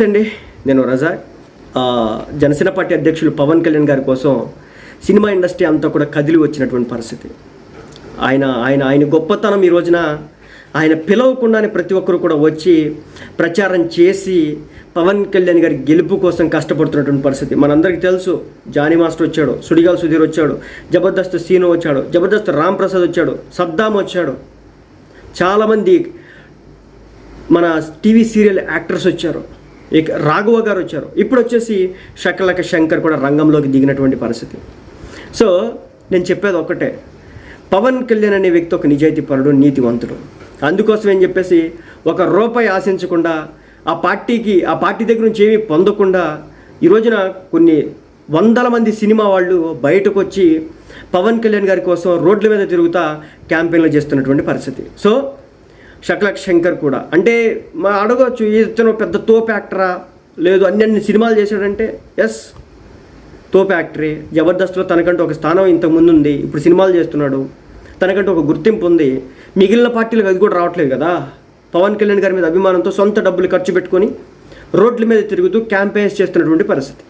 నమస్తే అండి. నేను రజా జనసేన పార్టీ అధ్యక్షులు పవన్ కళ్యాణ్ గారి కోసం సినిమా ఇండస్ట్రీ అంతా కూడా కదిలి వచ్చినటువంటి పరిస్థితి. ఆయన ఆయన ఆయన గొప్పతనం ఈ రోజున ఆయన పిలవకుండానే ప్రతి ఒక్కరు కూడా వచ్చి ప్రచారం చేసి పవన్ కళ్యాణ్ గారి గెలుపు కోసం కష్టపడుతున్నటువంటి పరిస్థితి. మనందరికీ తెలుసు జానీ మాస్టర్ వచ్చాడు సుడిగాల్ సుధీర్ వచ్చాడు జబర్దస్త్ సీను వచ్చాడు జబర్దస్త్ రామ్ ప్రసాద్ వచ్చాడు సద్దాం వచ్చాడు. చాలామంది మన టీవీ సీరియల్ యాక్టర్స్ వచ్చారు. ఇక రాఘవ గారు వచ్చారు. ఇప్పుడు వచ్చేసి షకలక శంకర్ కూడా రంగంలోకి దిగినటువంటి పరిస్థితి. సో నేను చెప్పేది ఒకటే పవన్ కళ్యాణ్ అనే వ్యక్తి ఒక నిజాయితీపరుడు నీతివంతుడు. అందుకోసం ఏం చెప్పేసి ఒక రూపాయి ఆశించకుండా ఆ పార్టీకి ఆ పార్టీ దగ్గర నుంచి ఏమీ పొందకుండా ఈ రోజున కొన్ని వందల మంది సినిమా వాళ్ళు బయటకు వచ్చి పవన్ కళ్యాణ్ గారి కోసం రోడ్ల మీద తిరుగుతా క్యాంపెయిన్లు చేస్తున్నటువంటి పరిస్థితి. సో షక్లక్ శంకర్ కూడా. అంటే మా అడగవచ్చు ఇతను పెద్ద తోప్ యాక్టరా? లేదు అన్ని అన్ని సినిమాలు చేశాడంటే ఎస్. తోప్ యాక్టరే. జబర్దస్త్లో తనకంటూ ఒక స్థానం ఇంతకు ముందు ఉంది ఇప్పుడు సినిమాలు చేస్తున్నాడు. తనకంటూ ఒక గుర్తింపు ఉంది. మిగిలిన పార్టీలకు అది కూడా రావట్లేదు కదా. పవన్ కళ్యాణ్ గారి మీద అభిమానంతో సొంత డబ్బులు ఖర్చు పెట్టుకొని రోడ్ల మీద తిరుగుతూ క్యాంపెయిన్స్ చేస్తున్నటువంటి పరిస్థితి.